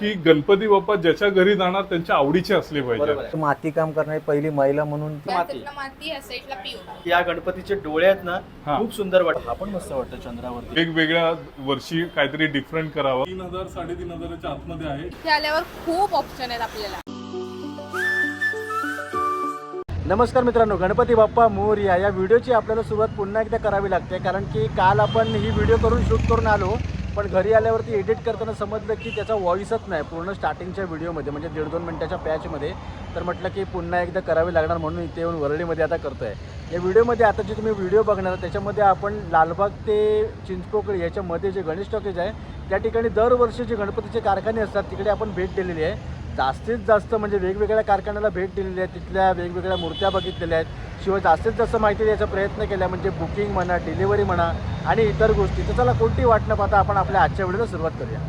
की गणपती बाप्पा ज्याच्या घरी जाणार त्यांच्या आवडीचे असले बरोबर पाहिजे आहे. माती काम करणारी पहिली महिला म्हणून ती माती. या साईडला पिऊ या गणपतीचे डोळे आहेत ना हा. खूप सुंदर वाटत हा पण मस्त वाटतं चंद्रावरती. वेगवेगळ्या वर्षी काहीतरी डिफरंट करावं. तीन हजार साडेतीन हजाराच्या आतमध्ये आहे. इथे आल्यावर खूप ऑप्शन आहेत आपल्याला. नमस्कार मित्रांनो गणपती बाप्पा मोरया या व्हिडिओची आपल्याला सुरुवात पुन्हा एकदा करावी लागते. कारण की काल आपण ही व्हिडिओ करून शूट करून आलो. पण घरी आल्यावरती एडिट करताना समजलं की त्याचा व्हॉइसच नाही पूर्ण स्टार्टिंगच्या व्हिडिओमध्ये म्हणजे दीड दोन मिनटाच्या पॅचमध्ये तर म्हटलं की पुन्हा एकदा करावी लागणार म्हणून इथे येऊन वरळीमध्ये आता करतो आहे या व्हिडिओमध्ये आता जे तुम्ही व्हिडिओ बघणार त्याच्यामध्ये आपण लालबाग ते चिंचपोकळी याच्यामध्ये जे गणेश टॉकीज आहे त्या ठिकाणी दरवर्षी जे गणपतीचे कारखाने असतात तिकडे आपण भेट दिलेली आहे. जास्तीत जास्त म्हणजे वेगवेगळ्या कारखान्याला भेट दिलेली आहे तिथल्या वेगवेगळ्या मूर्त्या बघितलेल्या आहेत. शिवाय जास्तीत जास्त माहिती द्यायचा प्रयत्न केला म्हणजे बुकिंग म्हणा डिलिव्हरी म्हणा आणि इतर गोष्टी तर चला कोणती वाट न पाहता आपण आपल्या आजच्या व्हिडिओला सुरुवात करूया.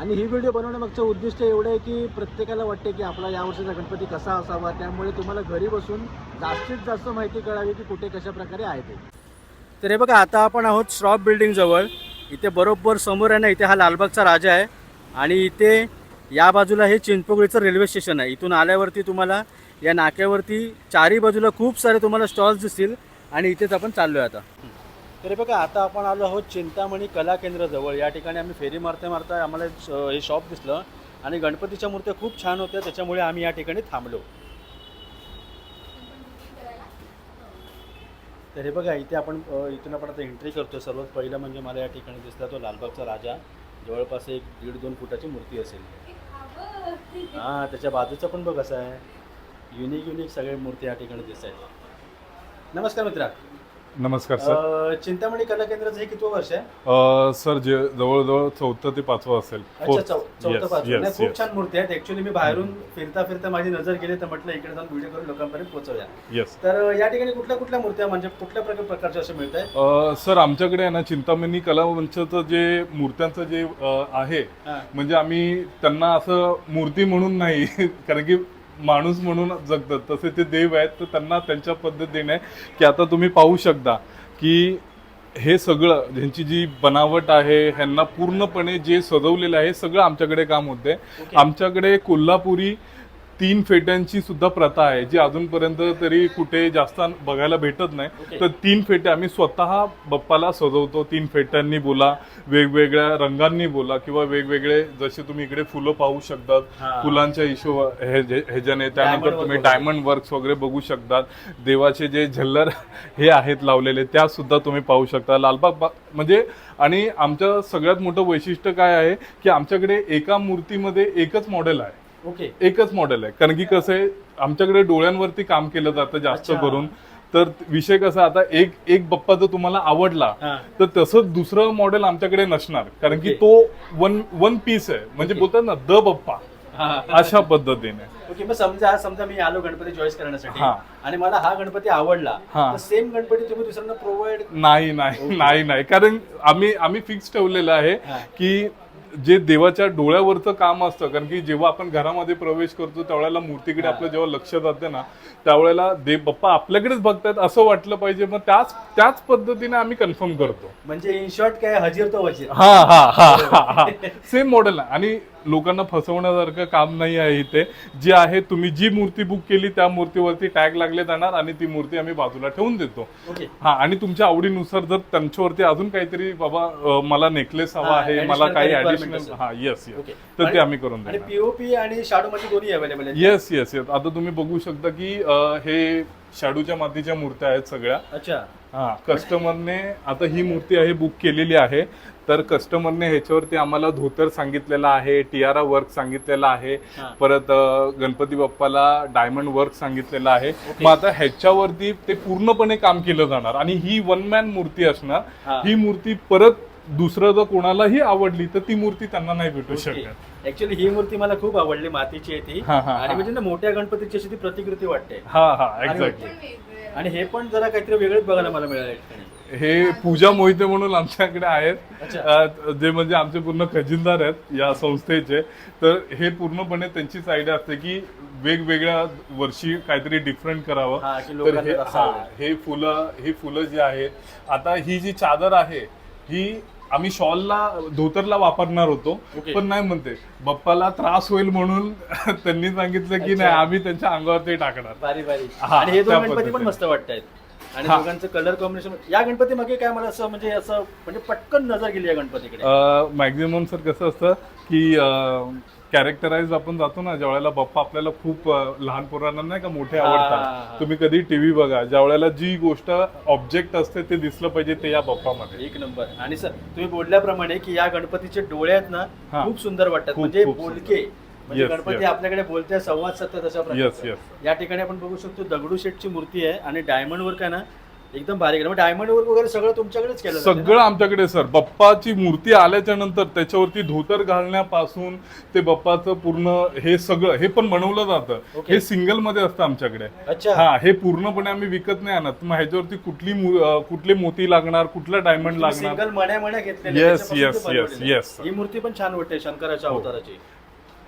आणि ही व्हिडिओ बनवण्यामागचं उद्दिष्ट एवढं आहे की प्रत्येकाला वाटते की आपला यावर्षीचा गणपती कसा असावा त्यामुळे तुम्हाला घरी बसून जास्तीत जास्त माहिती कळावी की कुठे कशा प्रकारे आहे ते. तर हे बघा आता आपण आहोत श्रॉफ बिल्डिंग जवळ इथे बरोबर समोर आहे ना इथे हा लालबागचा राजा आहे. आणि इथे या बाजूला हे चिंचपोकळीचं रेल्वे स्टेशन आहे. इथून आल्यावरती तुम्हाला या नाक्यावरती चारही बाजूला खूप सारे तुम्हाला स्टॉल्स दिसतील आणि इथेच आपण चाललो आहे आता. तर बघा आता आपण आलो आहोत चिंतामणी कला केंद्राजवळ. या ठिकाणी आम्ही फेरी मारता मारता आम्हाला श- हे शॉप दिसलं आणि गणपतीच्या मूर्त्या खूप छान होत्या त्याच्यामुळे आम्ही या ठिकाणी थांबलो. तर हे बघा इथे आपण इथून आपण आता एंट्री करतो सर्वात पहिलं म्हणजे मला या ठिकाणी दिसला तो लालबागचा राजा. जवळपास एक दीड दोन फुटाची मूर्ती असेल. हां त्याच्या बाजूचा पण बघ असा आहे. युनिक युनिक सगळे मूर्ती या ठिकाणी दिसत आहेत नमस्कार मित्रा. नमस्कार सर. अ, चिंतामणी कला केंद्राचं हे कितवं वर्ष आहे? अ, सर जे जवळजवळ चौथं ते पाचवं असेल. अच्छा Fourth. चौ- चौथं Yes, पाचवं. yes, नाही, खूप yes. छान मूर्ती आहेत. ऍक्च्युली मी बाहेरून फिरता फिरता माझी नजर गेली तर म्हटलं इकडे जाऊन व्हिडिओ करून लोकांपर्यंत पोहोचवूया. येस तर या ठिकाणी कुठल्या कुठल्या मूर्त्या म्हणजे कुठल्या प्रकार प्रकारच्या असे मिळत आहेत? अ, सर आमच्याकडे आहे ना चिंतामणी कला मंचचं जे मूर्त्यांचं जे अ, आहे म्हणजे आम्ही त्यांना असं मूर्ती म्हणून नाही कारण की माणूस म्हणून जगतात तसे ते देव आहेत तर त्यांना त्यांच्या पद्धतीने की आता तुम्ही पाहू शकता की हे सगळं ह्यांची जी बनावट आहे ह्यांना पूर्णपणे जे सजवलेलं आहे हे सगळं आमच्याकडे काम होते Okay. आमच्याकडे कोल्हापुरी तीन फेट्यांची सुद्धा प्रथा आहे जी अजूनपर्यंत तरी कुठे जास्त बघायला भेटत नाही Okay. तर तीन फेटे आम्ही स्वतः बप्पाला सजवतो तीन फेट्यांनी बोला वेगवेगळ्या रंगांनी बोला किंवा वेगवेगळे जसे तुम्ही इकडे फुलं पाहू शकतात. फुलांच्या इशो ह्याच्याने त्यानंतर तुम्ही. डायमंड वर्क्स वगैरे बघू शकतात देवाचे जे झल्लर हे आहेत लावलेले त्या सुद्धा तुम्ही पाहू शकता लालबाग म्हणजे आणि आमचं सगळ्यात मोठं वैशिष्ट्य काय आहे की आमच्याकडे एका मूर्तीमध्ये एकच मॉडेल आहे ओके एकच मॉडेल आहे कारण की कसं आहे आमच्याकडे डोळ्यांवरती काम केलं जातं जास्त अच्छा. करून तर विषय कसा आता एक एक बप्पा जर तुम्हाला आवडला हा. तर तसंच दुसरं मॉडेल आमच्याकडे नसणार कारण की ओके. तो वन वन पीस आहे म्हणजे ओके. बोलतात ना द बप्पा अशा पद्धतीने ओके मग समजा समजा मी आलो गणपती चॉईस करण्यासाठी हा. आणि मला हा गणपती आवडला हा. तर सेम गणपती तुम्ही दुसऱ्यांना प्रोव्हाइड नाही नाही नाही नाही कारण आम्ही आम्ही फिक्स ठेवलेलं आहे हा. की जे देवाच्या डोळ्यावरचं काम असतं कारण की जेव्हा आपण घरामध्ये प्रवेश करतो त्यावेळेला मूर्तीकडे. आपलं जेव्हा लक्ष जाते ना त्यावेळेला देव बाप्पा आपल्याकडेच बघतायत असं वाटलं पाहिजे. मग त्याच त्याच पद्धतीने आम्ही कन्फर्म करतो. म्हणजे इन शॉर्ट काय हजीर तो वजीर. हा हा हा हा सेम मॉडेल आहे. आणि लोकांना फसवण्यासारखं काम नाही आहे इथे. जे आहे तुम्ही जी मूर्ती बुक केली त्या मूर्तीवरती टॅग लागले जाणार आणि ती मूर्ती आम्ही बाजूला ठेवून देतो. हा आणि तुमच्या आवडीनुसार जर त्यांच्यावरती अजून काहीतरी बाबा मला नेकलेस हवा आहे मला काही ऍडिशनल. हा येस येस तर ते आम्ही करून देणार. पीओपी आणि शाडू मध्ये दोन्ही अवेलेबल येस येस येस आता तुम्ही बघू शकता की हे शाडूच्या मातीच्या मूर्त्या आहेत सगळ्या. अच्छा. हा कस्टमरने आता ही मूर्ती आहे बुक केलेली आहे. तर कस्टमरने ह्याच्यावरती आम्हाला धोतर सांगितलेला आहे टियारा वर्क सांगितलेला आहे. परत गणपती बाप्पाला डायमंड वर्क सांगितलेलं आहे. मग आता ह्याच्यावरती ते पूर्णपणे काम केलं जाणार आणि ही वन मॅन मूर्ती. असणार. ही. मूर्ती परत दुसरं जर कोणालाही आवडली तर ती मूर्ती त्यांना नाही भेटू शकत. ऍक्च्युली ही मूर्ती मला खूप आवडली मातीची आहे ती. हा, हा, आणि. म्हणजे ना मोठ्या गणपतीची अशी ती प्रतिकृती वाटते. हा हा आणि एक्झॅक्टली आणि हे पण जरा काहीतरी वेगळंच बघायला मला मिळालं या ठिकाणी. हे पूजा मोहिते म्हणून आमच्याकडे आहेत. जे म्हणजे आमचे पूर्ण खजिनदार आहेत या संस्थेचे. तर हे पूर्णपणे त्यांचीच आयडिया असते की वेगवेगळ्या वर्षी काहीतरी डिफरंट करावं. हा, तर हे हा, फुलं ही फुलं जी आहेत आता ही जी चादर आहे ही आम्ही शॉलला धोतरला वापरणार होतो. Okay. पण नाही म्हणते. बाप्पाला त्रास होईल म्हणून त्यांनी सांगितलं की. नाही आम्ही त्यांच्या अंगावर ते टाकणार. बारी बारी. हा, आणि हे दोन त्या गणपती पण. मस्त वाटतायत. आणि हा. दोघांचं कलर कॉम्बिनेशन या गणपती मागे काय मला असं म्हणजे असं म्हणजे पटकन नजर गेली या गणपतीकडे. मॅक्झिमम सर कसं असतं की कॅरेक्टराईज आपण जातो ना ज्या वेळेला बाप्पा आपल्याला खूप अं, लहान पोरांना नाही का मोठे. आवडतात. तुम्ही कधी टीव्ही बघा ज्या वेळेला जी गोष्ट ऑब्जेक्ट असते ते दिसलं पाहिजे ते या बाप्पामध्ये. एक नंबर. आणि सर तुम्ही बोलल्याप्रमाणे की या गणपतीचे डोळे आहेत ना हा. खूप सुंदर वाटतात. खूप- म्हणजे खूप बोलके. म्हणजे Yes, गणपती yes. आपल्याकडे बोलते संवाद साधतात अशा Yes, प्रकारचे yes. या ठिकाणी आपण बघू शकतो दगडूशेठची मूर्ती आहे आणि डायमंड वर्क आहे ना एकदम भारी केलं डायमंड वर्क वगैरे सगळं तुमच्याकडेच केलं जातं ना? सगळं आमच्याकडे सर बाप्पाची मूर्ती आल्याच्यानंतर त्याच्यावरती धोतर घालण्यापासून ते बाप्पाचं पूर्ण हे सगळं हे पण बनवलं जातं Okay. हे सिंगलमध्ये असतं आमच्याकडे अच्छा हा हे पूर्णपणे आम्ही विकत नाही आणत मग ह्याच्यावरती कुठली मू- अं, कुठले मोती लागणार कुठला डायमंड लागणार सिंगल मण्या मण्या घेतलेले Yes, त्याच्यापासून ते yes, बनवलेलं yes, आहे. yes. ही मूर्ती पण छान वाटते शंकराच्या हो. अवताराची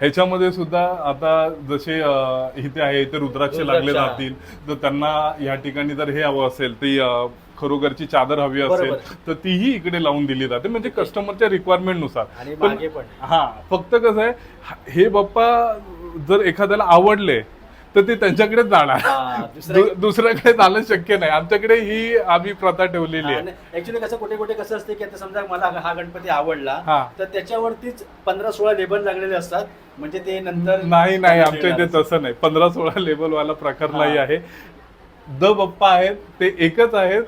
ह्याच्यामध्ये सुद्धा आता जसे इथे आहे इथे रुद्राक्ष लागले. जातील तर त्यांना या ठिकाणी जर हे हवं असेल ती खरोखरची चादर हवी असेल. तर तीही इकडे लावून दिली जाते म्हणजे कस्टमरच्या रिक्वायरमेंटनुसार पण हा फक्त कसं आहे हे बाप्पा जर एखाद्याला आवडले तर ते त्यांच्याकडेच जाणार. दुसऱ्याकडे जाणं शक्य नाही. आमच्याकडे ही आम्ही प्रथा ठेवलेली आहे. ऍक्च्युली कसं कुठे कुठे कसं असते की आता समजा मला हा गणपती आवडला. तर त्याच्यावरतीच पंधरा सोळा लेबल लागलेले असतात. म्हणजे ते नंतर नाही नाही आमच्या इथे. तसं नाही. पंधरा सोळा लेबल वाला प्रकार. नाही आहे. द बप्पा आहेत ते एकच आहेत.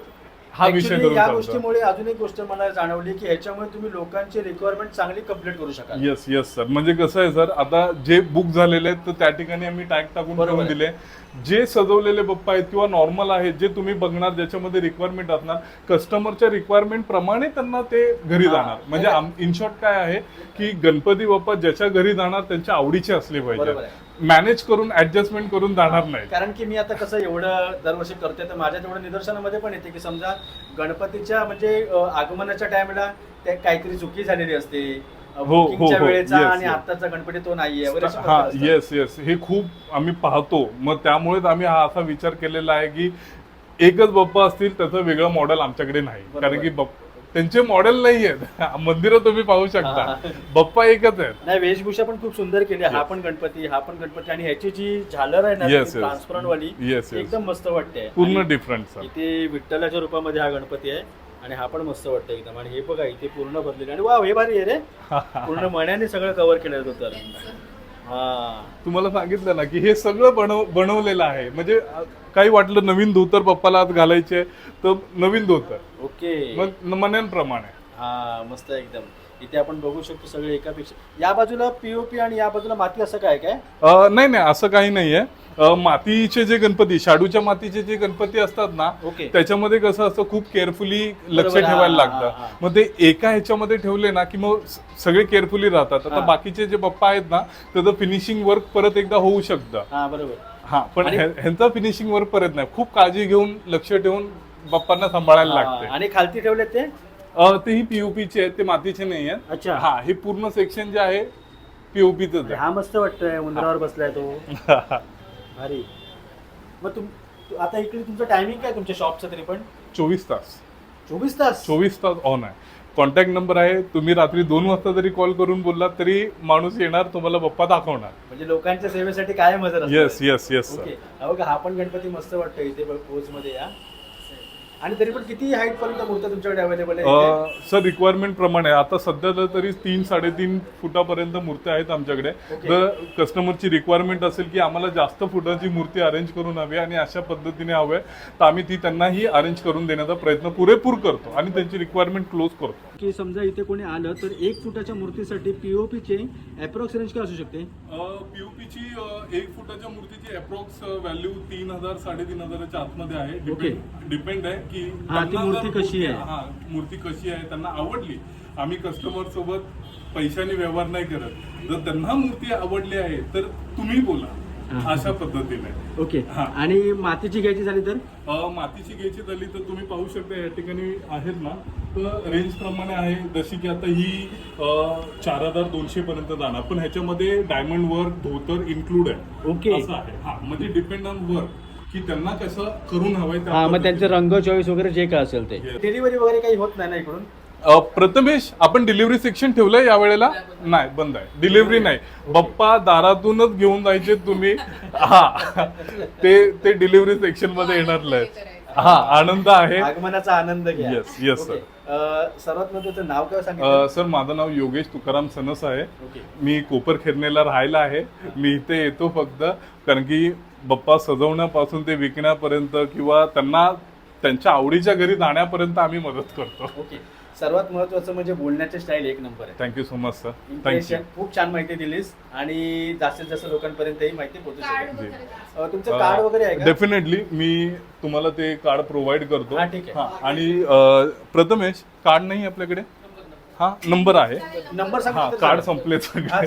हा विषय Actually, या गोष्टीमुळे अजून एक गोष्ट मला जाणवली की ह्याच्यामुळे तुम्ही लोकांची रिक्वायरमेंट चांगली कंप्लीट करू शकाल येस येस सर म्हणजे कसं आहे सर आता जे बुक झालेले आहेत तर त्या ठिकाणी आम्ही टॅग टाकून बरोबर ठेवून आहे. दिले जे सजवलेले बप्पा आहेत किंवा नॉर्मल आहेत जे तुम्ही बघणार ज्याच्यामध्ये रिक्वायरमेंट असणार कस्टमरच्या रिक्वायरमेंट प्रमाणे त्यांना ते घरी हा. जाणार म्हणजे इन शॉर्ट काय आहे की गणपती बाप्पा ज्याच्या घरी जाणार त्यांच्या आवडीचे असले बरोबर पाहिजे आहे. मॅनेज करून ऍडजस्टमेंट करून जाणार नाही कारण की मी आता कसं एवढं दरवर्षी करते तर माझ्या तेवढं निदर्शनामध्ये पण येते की समजा गणपतीच्या म्हणजे आगमनाच्या टाइमला ते काहीतरी चुकी झालेली असते हो, हो, हो. वेळेचा आणि. आताचा गणपती तो नाहीये हा. येस येस हे खूप आम्ही पाहतो मग त्यामुळेच आम्ही हा असा विचार केलेला आहे की एकच बाप्पा असतील त्याचं वेगळं मॉडेल आमच्याकडे नाही. कारण की त्यांचे मॉडेल नाही आहेत मंदिरं तुम्ही पाहू शकता. हा. बाप्पा एकच आहेत. नाही वेशभूषा पण खूप सुंदर केली आहे. हा पण गणपती हा पण गणपती आणि ह्याची जी झालर आहे ना Yes, yes. ट्रान्सपरंट वाली Yes, ती yes. एकदम मस्त वाटते. पूर्ण आणि डिफरंट सर इथे विठ्ठलाच्या रूपामध्ये हा गणपती आहे आणि हा पण मस्त वाटतं एकदम. आणि हे बघा इथे पूर्ण भरलेलं आणि वा हे भारी आहे रे. पूर्ण मण्याने सगळं कव्हर केलं होतं. हा. तुम्हाला सांगितलं ना की हे सगळं बनव बनवलेलं आहे. म्हणजे अ, काही वाटलं नवीन धोतर पप्पाला आज घालायचे तर नवीन धोतर. ओके. मग मन्यांप्रमाणे हा मस्त एकदम. इथे आपण बघू शकतो सगळे एकापेक्षा. या बाजूला पीओपी आणि या बाजूला माती असं काय काय? अ, नाही नाही असं काही नाहीये अ, मातीचे जे गणपती शाडूच्या मातीचे जे गणपती असतात ना ओके. त्याच्यामध्ये कसं असतं खूप केअरफुली लक्ष बरोबर, हा, ठेवायला हा, लागतं. हा. मग ते एका ह्याच्यामध्ये ठेवले ना की मग स- सगळे केअरफुली राहतात. आता हा. बाकीचे जे बाप्पा आहेत ना त्याचं फिनिशिंग वर्क परत एकदा होऊ शकतं. हा बरोबर. हा पण आणि- ह्या- ह्यांचा फिनिशिंग वर्क परत नाही. खूप काळजी घेऊन लक्ष ठेवून बाप्पांना सांभाळायला हा, लागते आणि खालती ठेवले ते? अ, ते ही पीओपीचे आहेत ते मातीचे नाही आहेत. अच्छा. हा हे पूर्ण सेक्शन जे आहे पीओपीच हा मस्त वाटतोय उंदरावर बसलाय तो. भारी. मग तुम तु- आता इकडे तुमचं टायमिंग काय तुमच्या शॉपचं तरी पण? चोवीस तास. चोवीस तास? चोवीस तास ऑन आहे. कॉन्टॅक्ट नंबर आहे. तुम्ही रात्री दोन वाजता जरी कॉल करून बोललात तरी माणूस येणार तुम्हाला बाप्पा दाखवणार. म्हणजे लोकांच्या सेवेसाठी काय असतं. येस येस येस सर हा बघा हा पण गणपती मस्त वाटतो इथे पोच मध्ये या आणि तरी पण किती हाईट पर्यंत मूर्त्या तुमच्याकडे अवेलेबल आहे? सर रिक्वायरमेंट प्रमाणे आता सध्या तर तरी तीन साडेतीन फुटापर्यंत मूर्त्या आहेत आमच्याकडे. जर कस्टमरची रिक्वायरमेंट असेल की आम्हाला जास्त फुटाची मूर्ती अरेंज करून हवी आणि अशा पद्धतीने हवी आहे, तर आम्ही ती त्यांनाही अरेंज करून देण्याचा प्रयत्न पुरेपूर करतो आणि त्यांची रिक्वायरमेंट क्लोज करतो की समजा इथे कोणी आलं तर एक फुटाच्या मूर्तीसाठी पीओपी चे अप्रॉक्स रेंज काय असू शकते पीओपीची एक फुटाच्या मूर्तीची अप्रॉक्स व्हॅल्यू तीन हजार साडेतीन हजाराच्या आतमध्ये आहे. डिपेंड आहे की हा, ती त्यांना मूर्ती जर कशी आहे? हा मूर्ती कशी आहे त्यांना आवडली. आम्ही कस्टमर सोबत पैशाने व्यवहार नाही करत. जर त्यांना मूर्ती आवडली आहे तर तुम्ही बोला. हा. अशा पद्धतीने. ओके. हा. आणि मातीची घ्यायची झाली तर? अ, मातीची घ्यायची झाली तर तुम्ही पाहू शकता या ठिकाणी आहेत ना. तर रेंज प्रमाणे आहे. जशी की आता ही अ, चार हजार दोनशे पर्यंत जाणार. पण ह्याच्यामध्ये डायमंड वर्क धोतर इन्क्लूड आहे. ओके. असं आहे. हा म्हणजे डिपेंड ऑन वर्क की त्यांना कसं करून हवंय त्या हा मग त्यांचे. रंग चॉईस वगैरे जे काय असेल ते. डिलिव्हरी वगैरे काही होत नाही ना इकडून? अ, प्रथमेश आपण डिलिव्हरी सेक्शन ठेवलंय या वेळेला नाही बंद आहे. डिलिव्हरी नाही. बाप्पा दारातूनच घेऊन जायचे तुम्ही. हा. ते ते डिलिव्हरी सेक्शनमध्ये येणार. हा आनंद आहे. आगमनाचा आनंद घ्या. Yes, yes, sir. Okay. अं, सर्वात महत्वाचं नाव काय अ, सर माझं नाव योगेश तुकाराम सनस आहे. ओके मी कोपरखेरणेला राहायला आहे. मी इथे येतो फक्त कारण की बाप्पा सजवण्यापासून ते विकण्यापर्यंत किंवा त्यांना त्यांच्या आवडीच्या घरी जाण्यापर्यंत आम्ही मदत करतो. ओके. सर्वात महत्वाचं म्हणजे बोलण्याचे स्टाईल एक नंबर आहे. Thank you so much sir thank you. खूप छान माहिती दिलीस आणि जास्तीत जास्त लोकांपर्यंत ही माहिती पोहोचू कार्ड शकेल वगैरे अं, तुमचं कार्ड वगैरे आहे का? डेफिनेटली मी तुम्हाला ते कार्ड प्रोव्हाइड करतो. ठीक आहे. आणि प्रथमेश कार्ड नाही आपल्याकडे? हा नंबर आहे. नंबर हा सांगा कार्ड संपले हा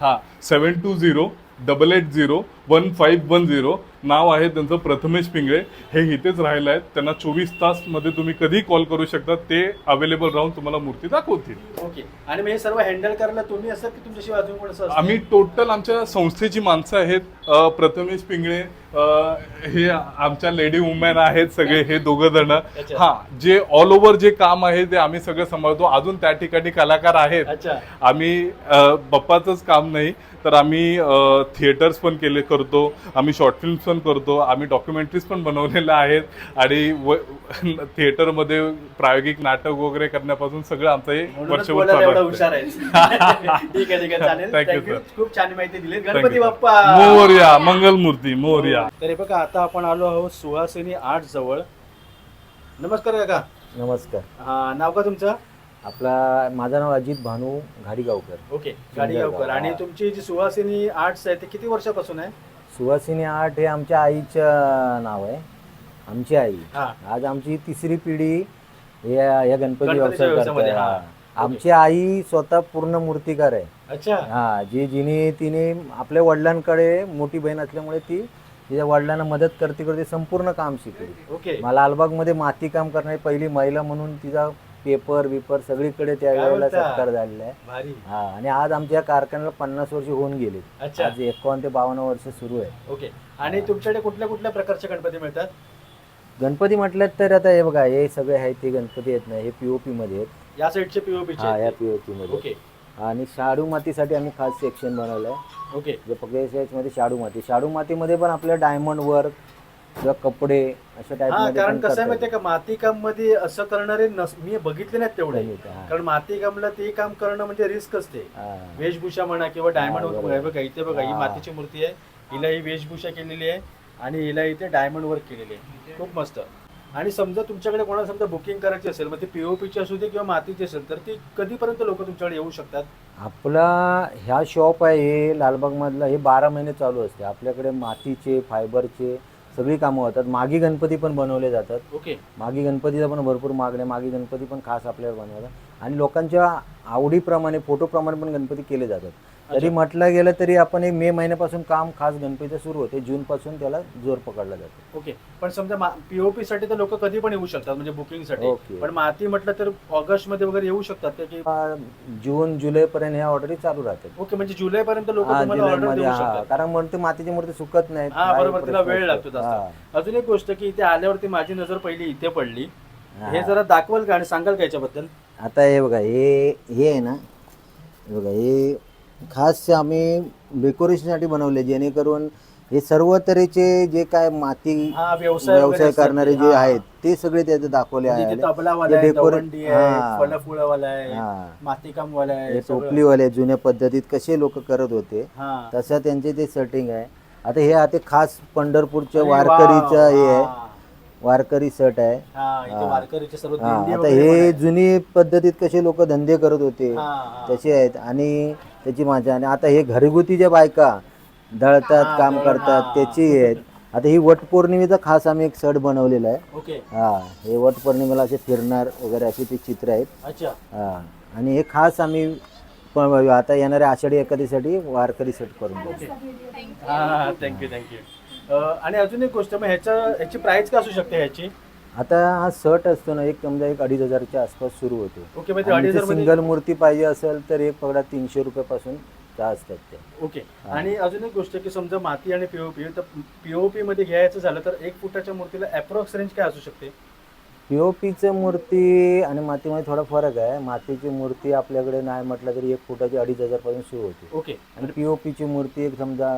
हा seven two zero double eight zero one five one zero नाव आहे त्यांचं प्रथमेश पिंगळे. हे इथेच राहिलं आहेत. त्यांना चोवीस तासमध्ये तुम्ही कधी कॉल करू शकता. ते अवेलेबल राहून तुम्हाला मूर्ती दाखवतील. ओके. आणि हे सर्व हँडल करायला तुम्ही असं की तुमच्याशिवाय अजून कोण असं? आम्ही टोटल आमच्या संस्थेची माणसं आहेत. प्रथमेश पिंगळे हे आमच्या लेडी वुमॅन आहेत सगळे हे दोघं जण. हा जे ऑल ओव्हर जे काम आहे ते आम्ही सगळं सांभाळतो. अजून त्या ठिकाणी कलाकार आहेत. आम्ही अ, बाप्पाचंच काम नाही तर आम्ही थिएटर्स पण केले करतो आम्ही शॉर्ट फिल्म्स पण करतो आम्ही डॉक्युमेंटरीज पण बनवलेल्या आहेत आणि व थिएटरमध्ये प्रायोगिक नाटक वगैरे करण्यापासून सगळं आमचं हे वर्षभर ठीक आहे ठीक आहे थँक्यू. खूप छान माहिती दिली गणपती. बाप्पा. मोरया मंगलमूर्ती मोरया. तर बघा आता आपण आलो आहोत सुहासिनी आर्ट जवळ. नमस्कार काका. नमस्कार. हा नाव का तुमचं? आपला माझं नाव अजित भानू घाडीगावकर. ओके गाडीगावकर हा. आणि तुमची जी सुहासिनी आर्ट्स आहे ते किती वर्षापासून आहे? सुवासिनी आर्ट हे आमच्या आईचं नाव आहे. आमची आई. हा. आज आमची तिसरी पिढी या या गणपती गणपतीच्या व्यवसाय करते. व्यवसायामध्ये, हा. हा. आमची आई स्वतः पूर्ण मूर्तिकार आहे. अच्छा. हा जी जिने तिने आपल्या वडिलांकडे मोठी बहीण असल्यामुळे ती तिच्या वडिलांना मदत करते करते संपूर्ण काम शिकली. ओके. मला लालबागमध्ये माती काम करणारी पहिली महिला म्हणून तिचा पेपर बिपर सगळीकडे त्या काय वेळेला बोलता? सत्कार झालेला आहे. भारी. हा आणि आज आमच्या कारखान्याला पन्नास वर्ष होऊन गेले अच्छा. आज एकावन्न ते बावन्न वर्ष सुरू आहे. ओके. आणि तुमच्याकडे कुठल्या कुठल्या प्रकारचे गणपती मिळतात? गणपती म्हटलं तर आता हे बघा हे सगळे आहेत ते गणपती आहेत ना हे पीओपी मध्ये आहेत. या साईडचे पीओपी हा या पीओपी मध्ये ओके. आणि शाडू मातीसाठी आम्ही खास सेक्शन बनवलंय. ओके. जे फक्त मध्ये शाडू माती. शाडू मातीमध्ये पण आपल्या डायमंड वर्क किंवा कपडे अशा टाईप हा मध्ये कारण कसं आहे माहितीये का मातीकाममध्ये असं करणारे नस मी बघितले नाहीत तेवढे. कारण मातीकामला ते काम करणं म्हणजे रिस्क असते. वेशभूषा म्हणा किंवा डायमंड वर्क. बघा बघा इथे बघा ही हा. मातीची मूर्ती आहे हिला ही वेशभूषा केलेली आहे आणि हिला इथे डायमंड वर्क केलेली आहे खूप मस्त आणि समजा तुमच्याकडे कोणाला समजा बुकिंग करायची असेल मग ती पीओपीची असू दे किंवा मातीची असेल तर ती कधीपर्यंत लोक तुमच्याकडे येऊ शकतात आपला ह्या शॉप आहे हे लालबागमधलं हे बारा महिने चालू असते आपल्याकडे मातीचे फायबरचे सगळी कामं होतात. मागी गणपती पण बनवले जातात. ओके. मागी गणपतीचा पण भरपूर मागणी आहे. मागी गणपती पण खास आपल्याला बनवतात आणि लोकांच्या आवडीप्रमाणे फोटोप्रमाणे पण गणपती केले जातात. तरी म्हटलं गेलं तरी आपण एक मे महिन्यापासून काम खास गणपतीचं सुरू होते. जून पासून त्याला जोर पकडला जातो. ओके. पण समजा पीओपी साठी तर लोक कधी पण येऊ शकतात म्हणजे बुकिंगसाठी. पण माती म्हटलं तर ऑगस्टमध्ये वगैरे येऊ शकतात का? आ, जून जुलै पर्यंत ह्या ऑर्डरी चालू राहतात. ओके म्हणजे जुलै पर्यंत लोक कारण म्हणते मातीची मूर्ती सुकत हा काही बरोबर तिला वेळ. लागतो अजून एक गोष्ट की इथे आल्यावरती माझी नजर पहिली इथे पडली. हा. हे जरा दाखवाल का आणि सांगाल का याच्याबद्दल? आता हे बघा हे हे आहे ना हे बघा हे खास आम्ही डेकोरेशनसाठी बनवले जेणेकरून हे सर्व तऱ्हेचे जे काय माती हा व्यवसाय वगैरे व्यवसाय असतात करणारे ते. जे हा. आहेत ते सगळे त्याचे दाखवले आहे इथे तबलावाला ते आहे डेकोरे- दवंडी आहे हा. फळफुळवाला आहे. मातीकामवाला आहे सगळं. टोपलीवाले जुन्या पद्धतीत कसे लोक करत होते हा. तसं त्यांचे ते सेटिंग आहे आता हे आता खास पंढरपूरच्या अरे वारकरीचं. हे आहे हा. वारकरी सट आहे. हा, इथे हा. वारकरीचे सर्व हा दिंडी आता वगैरे हे. जुनी पद्धतीत कसे लोक धंदे करत होते हा, हा. तसे आहेत. आणि त्याची माझ्या आणि आता हे घरगुती ज्या बायका दळतात काम करतात. त्याची आहेत. आता ही वट पौर्णिमेचा खास आम्ही एक सड बनवलेला आहे. ओके. हा हे वट पौर्णिमेला असे फिरणार वगैरे असे ते चित्र आहेत. अच्छा. हा आणि हे खास आम्ही आता येणाऱ्या आषाढी एकादशीसाठी वारकरी सेट करून हा थँक्यू थँक्यू आणि अजून एक गोष्ट मग ह्याच्या ह्याची प्राइस काय असू शकते ह्याची? आता हा शर्ट असतो ना एक समजा एक अडीच हजारच्या आसपास सुरू होतो. ओके म्हणजे अडीच हजारमध्ये सिंगल मूर्ती पाहिजे असेल तर एक पकडा तीनशे रुपयापासून त्या असतात त्या. ओके आणि अजून एक गोष्ट की समजा माती आणि पीओपी तर पीओपी मध्ये घ्यायचं झालं तर एक फुटाच्या मूर्तीला अप्रॉक्स रेंज काय असू शकते? पी ओ पीचं मूर्ती आणि मातीमध्ये थोडा फरक आहे. मातीची मूर्ती आपल्याकडे नाही म्हटलं तरी एक फुटाची अडीच हजारपासून सुरू होते. ओके. आणि पी ओ पीची मूर्ती एक समजा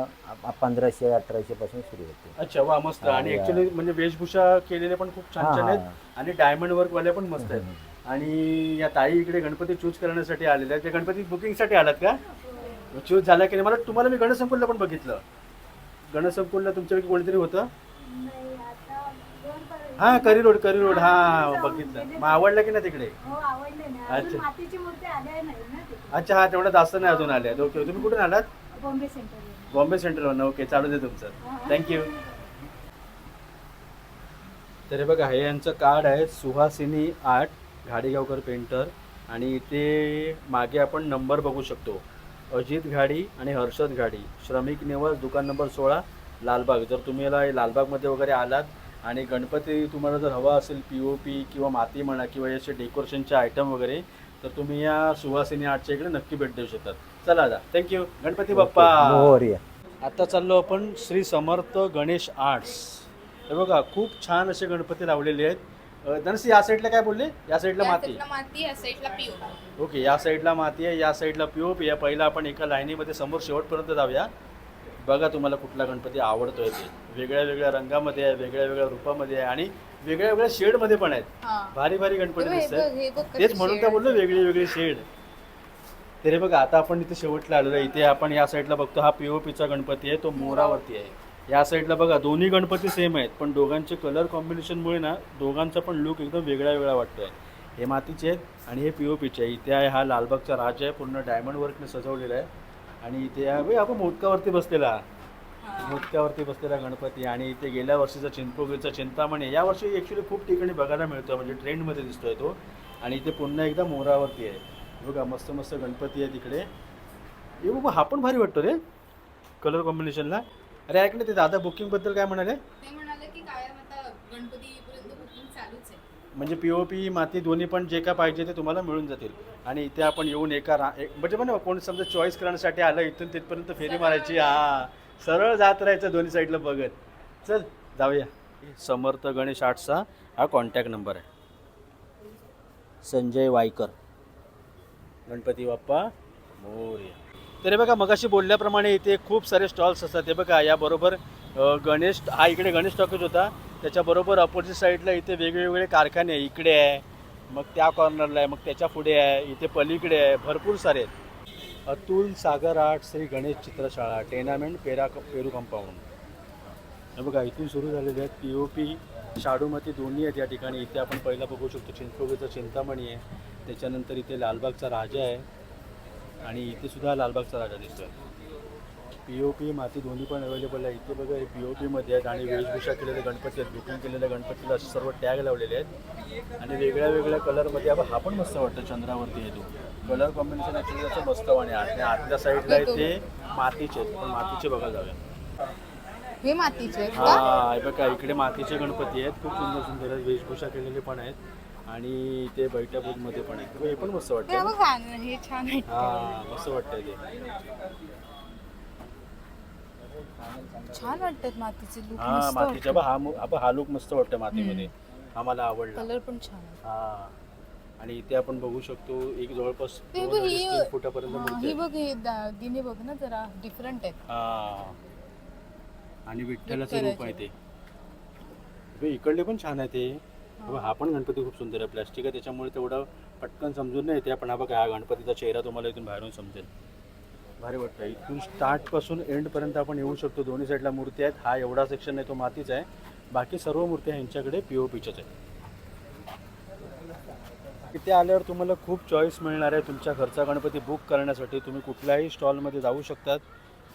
पंधराशे अठराशे पासून सुरू होते. अच्छा वा मस्त. आणि. ऍक्च्युली म्हणजे वेशभूषा केलेले पण खूप छान छान. आहेत. आणि डायमंड वर्क वाले पण मस्त आहेत. आणि या ताई इकडे गणपती चूज करण्यासाठी आलेल्या आहेत. त्या गणपती बुकिंगसाठी आलात का? चूज झाला की नाही? मला तुम्हाला मी गणसंकुलला पण बघितलं. गणसंकुलला तुमच्यापैकी कोणीतरी होतं? हा करी रोड करी रोड. हा बघितलं. मग आवडलं की नाही तिकडे? हो आवडले ना. अच्छा. अजून मातीची मूर्ती आल्या नाही ना तिथे अच्छा हा तेवढं जास्त नाही अजून आले ओके तुम्ही कुठून आलात? बॉम्बे सेंटर बॉम्बे ओके चालू दे तुमचं. थँक्यू तर हे बघा हे यांचं कार्ड आहे सुहासिनी आर्ट घाडीगावकर पेंटर. आणि इथे मागे आपण नंबर बघू शकतो. अजित घाडी आणि हर्षद घाडी. श्रमिक निवास दुकान नंबर सोळा लालबाग. जर तुम्ही याला लालबागमध्ये वगैरे आलात आणि गणपती तुम्हाला जर हवा असेल पी ओ पी किंवा माती म्हणा किंवा याचे डेकोरेशनचे आयटम वगैरे तर तुम्ही या सुहासिनी आर्टच्या इकडे नक्की भेट देऊ शकतात. चला दादा थँक्यू गणपती बाप्पा. मोरया आता चाललो आपण श्री समर्थ गणेश आर्ट्स हे बघा खूप छान असे गणपती लावलेले आहेत. धनसी या साईडला काय बोलले? या साईडला या माती. या साईडला ओके या साईडला माती आहे या साईडला पीओपी आहे. पहिला आपण एका लाईनीमध्ये समोर शेवटपर्यंत जाऊया. बघा तुम्हाला कुठला गणपती आवडतोय ते. वेगळ्या वेगळ्या रंगामध्ये आहे वेगळ्या वेगळ्या रूपामध्ये आहे आणि वेगळ्या वेगळ्या शेडमध्ये पण आहेत. भारी भारी गणपती दिसत बघ, बघ तेच म्हणून काय बोललो वेगळी वेगळी शेड. तर बघा आता आपण इथे शेवटला आलेलो आहे. इथे आपण या साईडला बघतो हा पीओपीचा गणपती आहे तो मोरावरती आहे. या साईडला बघा दोन्ही गणपती सेम आहेत. पण दोघांचे कलर कॉम्बिनेशनमुळे ना दोघांचा पण लुक एकदम वेगळा वेगळा वाटतोय. हे मातीचे आहेत आणि हे पीओपीचे आहे. इथे आहे हा लालबागचा राज आहे पूर्ण डायमंड वर्कने सजवलेला आहे. आणि इथे बघ, आपण मोदकावरती बसलेला. मोदकावरती बसलेला गणपती आणि इथे गेल्या वर्षीचा चिंचपोगीचा चिंतामणी या वर्षी ॲक्च्युली खूप ठिकाणी बघायला मिळतो म्हणजे ट्रेंडमध्ये दिसतोय तो. आणि इथे पुन्हा एकदा मोरावरती आहे. बघा मस्त मस्त गणपती आहे तिकडे. हे बाबा हा पण भारी वाटतो रे कलर कॉम्बिनेशनला अरे ऐक ना ते दादा बुकिंगबद्दल काय म्हणाले? ते म्हणाले की कायम आता गणपती येईपर्यंत बुकिंग चालूच आहे म्हणजे पी ओ पी माती दोन्ही पण जे काय पाहिजे ते तुम्हाला मिळून जातील. आणि इथे आपण येऊन एका रा एक- म्हणजे पण कोण समजा चॉईस करण्यासाठी आलं इथून तिथपर्यंत फेरी मारायची. हा सरळ जात राहायचं दोन्ही साईडला बघत. चल जाऊया. समर्थ गणेश आर्ट्सचा हा कॉन्टॅक्ट नंबर आहे. संजय वायकर. गणपती बाप्पा मोरया. तर बघा मगाशी बोलल्याप्रमाणे इथे खूप सारे स्टॉल्स असतात. हे बघा याबरोबर अ, गणेश हा इकडे गणेश टॉकीज होता. त्याच्याबरोबर अपोजिट साईडला इथे वेगवेगळे कारखाने आहे इकडे आहे मग त्या कॉर्नरला आहे मग त्याच्या पुढे आहे इथे पलीकडे आहे भरपूर सारे आहेत. अतुल सागर आर्ट श्री गणेश चित्रशाळा टेनामेंट पेरा पेरू कंपाऊंड हे बघा इथून सुरू झालेले आहेत पी ओ पी शाडूमती दोन्ही आहेत या ठिकाणी. इथे आपण पहिला बघू शकतो चिंचपोगेचा चिंतामणी आहे. त्याच्यानंतर इथे लालबागचा राजा आहे. आणि इथे सुद्धा लालबागचा राजा दिसतो आहे पी ओ पी माती दोन्ही पण अवेलेबल आहे. इथे बघा हे पी ओ पीमध्ये आहेत आणि वेशभूषा केलेले गणपती आहेत. बुकिंग केलेल्या गणपतीला असे सर्व टॅग लावलेले आहेत. आणि वेगळ्या वेगळ्या कलरमध्ये आपण हा पण मस्त वाटतं. चंद्रावरती येतो कलर कॉम्बिनेशन ॲक्च्युली त्याचं मस्त आणि आणि आतल्या साईडला इथे मातीचे आहेत. पण मातीचे बघायला जाऊया हे मातीचे हा बघा इकडे मातीचे गणपती आहेत. खूप सुंदर सुंदर आहेत. वेशभूषा केलेले पण आहेत. आणि ते बैठ्या मध्ये पण आहेत. हे पण मस्त वाटतं. बघ हा, छान आहे. हा मस्त वाटतंय ते. छान वाटतात मातीचे लुक हा मातीच्या बा हा मु- हा हा लुक मस्त वाटतं मातीमध्ये. हा मला आवडला. कलर पण छान आहे. हा. आणि इथे आपण बघू शकतो एक जवळपास दोन बघ अडीच ही तीन फुटापर्यंत हा, ही. बघ हे दा- दिने बघ ना जरा डिफरंट आहेत. हा. आणि विठ्ठलाचं विठ्ठलाचे. रूप आहे ते. बे, इकडले पण छान आहे ते. बघा, हा पण गणपती खूप सुंदर आहे. प्लास्टिक आहे त्याच्यामुळे तेवढं पटकन समजून नाही येते पण हा बघा हा गणपतीचा चेहरा तुम्हाला इथून बाहेरून समजेल. भारी वाटतं इथून स्टार्टपासून एंडपर्यंत आपण येऊ शकतो. दोन्ही साईडला मूर्ती आहेत. हा एवढा सेक्शन आहे तो मातीचा आहे. बाकी सर्व मूर्त्या ह्यांच्याकडे पी ओ पीच्याच आहेत. इथे आल्यावर तुम्हाला खूप चॉईस मिळणार आहे. तुमच्या घरचा गणपती बुक करण्यासाठी. तुम्ही कुठल्याही स्टॉलमध्ये जाऊ शकतात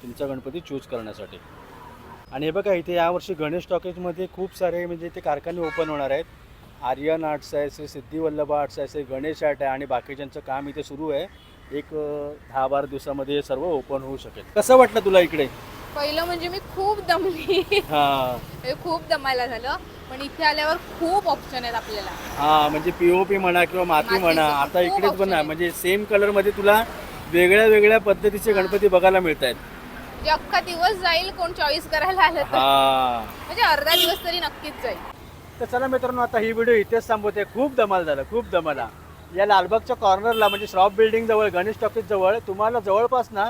तुमचा गणपती चूज करण्यासाठी. आणि हे बघा इथे यावर्षी गणेश टॉकीजमध्ये खूप सारे म्हणजे इथे कारखाने ओपन होणार आहेत. आर्यन आर्ट्स आहे श्री सिद्धिवल्लभ आर्ट्स आहे श्री गणेश आर्ट आहे आणि बाकीच्यांचं काम इथे सुरू आहे. एक दहा बारा दिवसामध्ये हे सर्व ओपन होऊ शकेल. कसं वाटलं तुला इकडे? पहिलं म्हणजे मी खूप दमली. हां. हे खूप दमायला झालं. पण इथे आल्यावर खूप ऑप्शन आहेत आपल्याला. हां म्हणजे पी ओ पी म्हणा किंवा माती मातीचं म्हणा खूप आता इकडेच option पण आहे. म्हणजे सेम कलरमध्ये तुला वेगळ्या वेगळ्या पद्धतीचे गणपती बघायला मिळत आहेत म्हणजे अख्खा दिवस जाईल कोण चॉईस करायला आलं तर. हां. म्हणजे अर्धा दिवस तरी नक्कीच जाईल. तर चला मित्रांनो आता ही व्हिडिओ इथेच थांबवते. खूप धमाल झालं खूप धमाला या लालबागच्या कॉर्नरला म्हणजे श्रॉफ बिल्डिंग जवळ गणेश टॉकीज जवळ तुम्हाला जवळपास ना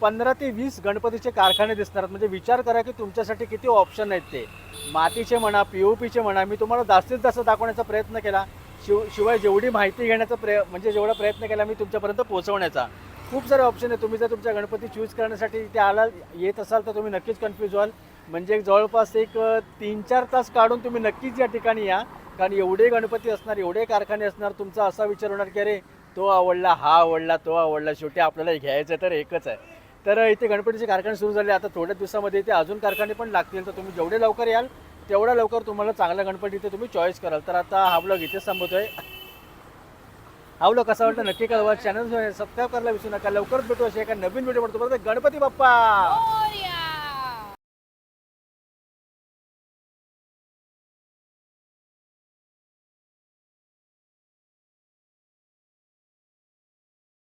पंधरा ते वीस गणपतीचे कारखाने दिसणार आहेत. म्हणजे विचार करा की तुमच्यासाठी किती ऑप्शन आहेत ते. मातीचे म्हणा पी ओ पीचे म्हणा मी तुम्हाला जास्तीत जास्त दाखवण्याचा प्रयत्न केला. शिव शिवाय जेवढी माहिती घेण्याचा प्रय म्हणजे जेवढा प्रयत्न केला मी तुमच्यापर्यंत पोहोचवण्याचा. खूप सारे ऑप्शन आहे तुम्ही जर तुमच्या गणपती चूज करण्यासाठी इथे आला येत असाल तर तुम्ही नक्कीच कन्फ्यूज व्हाल. म्हणजे जवळपास एक तीन चार तास काढून तुम्ही नक्कीच या ठिकाणी या. कारण एवढे गणपती असणार एवढे कारखाने असणार तुमचा असा विचार होणार की अरे तो आवडला हा आवडला तो आवडला शेवटी आपल्याला घ्यायचं तर एकच आहे. तर इथे गणपतीचे कारखाने सुरू झाले आता थोड्या दिवसामध्ये इथे अजून कारखाने पण लागतील. तर तुम्ही जेवढे लवकर याल तेवढ्या लवकर तुम्हाला चांगला गणपती इथे तुम्ही चॉईस कराल. तर आता हा ब्लॉग इथेच थांबवतोय. हा ब्लॉग कसा वाटतं नक्की कळवा. चॅनल सबस्क्राईब करायला विसरू नका. लवकरच भेटू असे एका नवीन व्हिडिओ पडतो गणपती बाप्पा!